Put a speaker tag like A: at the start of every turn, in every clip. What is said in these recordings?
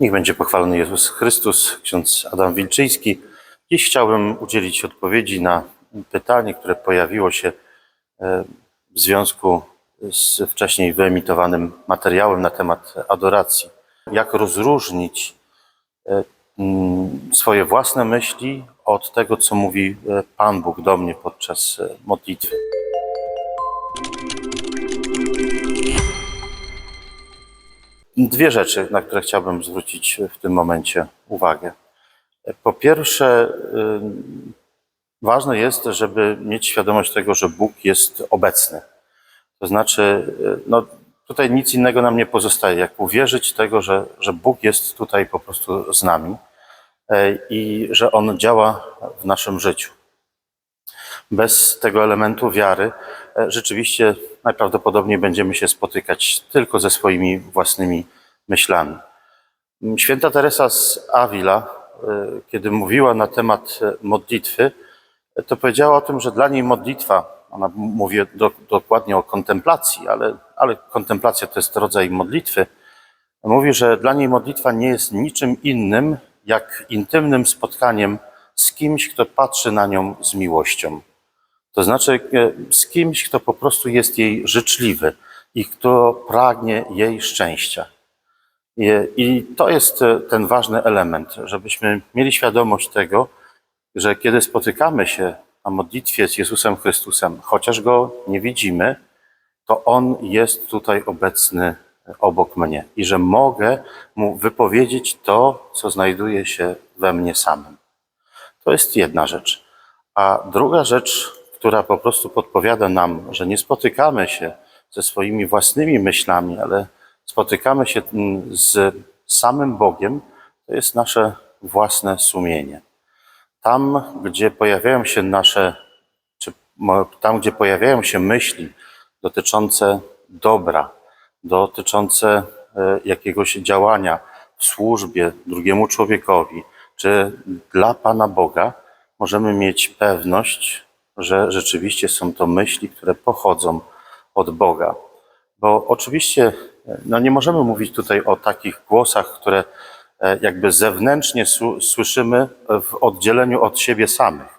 A: Niech będzie pochwalony Jezus Chrystus, ksiądz Adam Wilczyński. Dziś chciałbym udzielić odpowiedzi na pytanie, które pojawiło się e, w związku z wcześniej wyemitowanym materiałem na temat adoracji. Jak rozróżnić e, mm, swoje własne myśli od tego, co mówi e, Pan Bóg do mnie podczas modlitwy? Dwie rzeczy, na które chciałbym zwrócić w tym momencie uwagę. Po pierwsze, ważne jest, żeby mieć świadomość tego, że Bóg jest obecny. To znaczy, y, no, tutaj nic innego nam nie pozostaje, jak uwierzyć tego, że, że Bóg jest tutaj po prostu z nami e, i że On działa w naszym życiu. Bez tego elementu wiary e, rzeczywiście najprawdopodobniej będziemy się spotykać tylko ze swoimi własnymi myślami. Święta Teresa z Avila, e, kiedy mówiła na temat e, modlitwy, to powiedziała o tym, że dla niej modlitwa, ona mówi do, dokładnie o kontemplacji, ale, ale kontemplacja to jest rodzaj modlitwy, mówi, że dla niej modlitwa nie jest niczym innym jak intymnym spotkaniem z kimś, kto patrzy na nią z miłością. To znaczy e, z kimś, kto po prostu jest jej życzliwy i kto pragnie jej szczęścia. I, to jest e, ten ważny element, żebyśmy mieli świadomość tego, że kiedy spotykamy się na modlitwie z Jezusem Chrystusem, chociaż go nie widzimy, to on jest tutaj obecny obok mnie i że mogę mu wypowiedzieć to, co znajduje się we mnie samym. To jest jedna rzecz. A druga rzecz, która po prostu podpowiada nam, że nie spotykamy się ze swoimi własnymi myślami, ale spotykamy się mm, z samym Bogiem, to jest nasze własne sumienie. Tam, gdzie pojawiają się nasze, czy tam, gdzie pojawiają się myśli dotyczące dobra, dotyczące e, jakiegoś działania w służbie drugiemu człowiekowi, czy dla Pana Boga, możemy mieć pewność, że rzeczywiście są to myśli, które pochodzą od Boga. Bo oczywiście no nie możemy mówić tutaj o takich głosach, które e, jakby zewnętrznie słyszymy w oddzieleniu od siebie samych.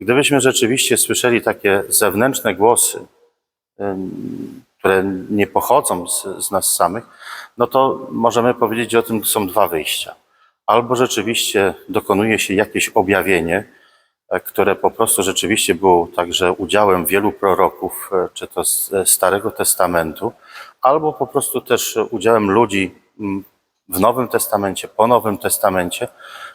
A: Gdybyśmy rzeczywiście słyszeli takie zewnętrzne głosy, które nie pochodzą z, z nas samych, no to możemy powiedzieć, że o tym są dwa wyjścia. Albo rzeczywiście dokonuje się jakieś objawienie, które po prostu rzeczywiście było także udziałem wielu proroków, e, czy to z e, Starego Testamentu, albo po prostu też udziałem ludzi mm, w Nowym Testamencie, po Nowym Testamencie,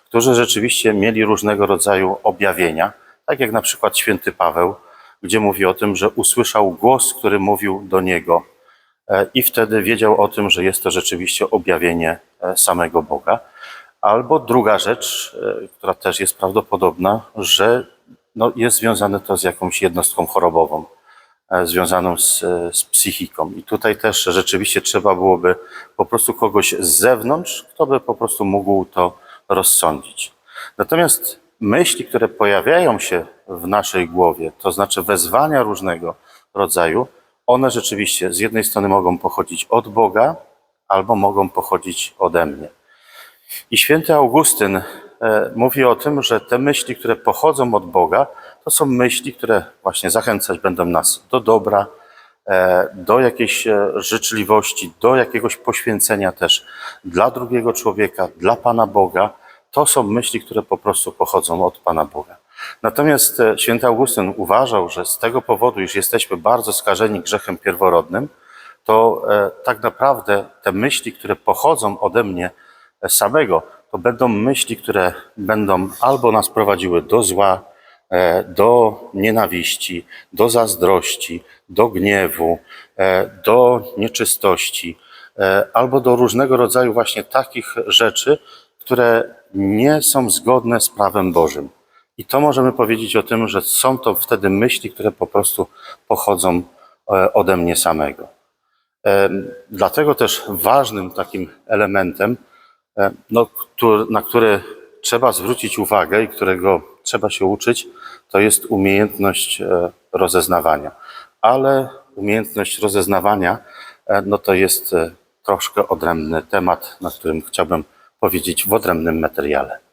A: którzy rzeczywiście mieli różnego rodzaju objawienia, tak jak na przykład święty Paweł, gdzie mówi o tym, że usłyszał głos, który mówił do niego e, i wtedy wiedział o tym, że jest to rzeczywiście objawienie e, samego Boga. Albo druga rzecz, e, która też jest prawdopodobna, że no, jest związane to z jakąś jednostką chorobową, e, związaną z, e, z psychiką. I tutaj też rzeczywiście trzeba byłoby po prostu kogoś z zewnątrz, kto by po prostu mógł to rozsądzić. Natomiast myśli, które pojawiają się w naszej głowie, to znaczy wezwania różnego rodzaju, one rzeczywiście z jednej strony mogą pochodzić od Boga, albo mogą pochodzić ode mnie. I święty Augustyn e, mówi o tym, że te myśli, które pochodzą od Boga, to są myśli, które właśnie zachęcać będą nas do dobra, e, do jakiejś e, życzliwości, do jakiegoś poświęcenia też dla drugiego człowieka, dla Pana Boga. To są myśli, które po prostu pochodzą od Pana Boga. Natomiast święty Augustyn uważał, że z tego powodu, iż jesteśmy bardzo skażeni grzechem pierworodnym, to tak naprawdę te myśli, które pochodzą ode mnie samego, to będą myśli, które będą albo nas prowadziły do zła, e, do nienawiści, do zazdrości, do gniewu, e, do nieczystości, e, albo do różnego rodzaju właśnie takich rzeczy, które nie są zgodne z prawem Bożym. I to możemy powiedzieć o tym, że są to wtedy myśli, które po prostu pochodzą ode mnie samego. Dlatego też ważnym takim elementem, no, któr- na który trzeba zwrócić uwagę i którego trzeba się uczyć, to jest umiejętność e, rozeznawania. Ale umiejętność rozeznawania, e, no to jest e, troszkę odrębny temat, nad którym chciałbym powiedzieć w odrębnym materiale.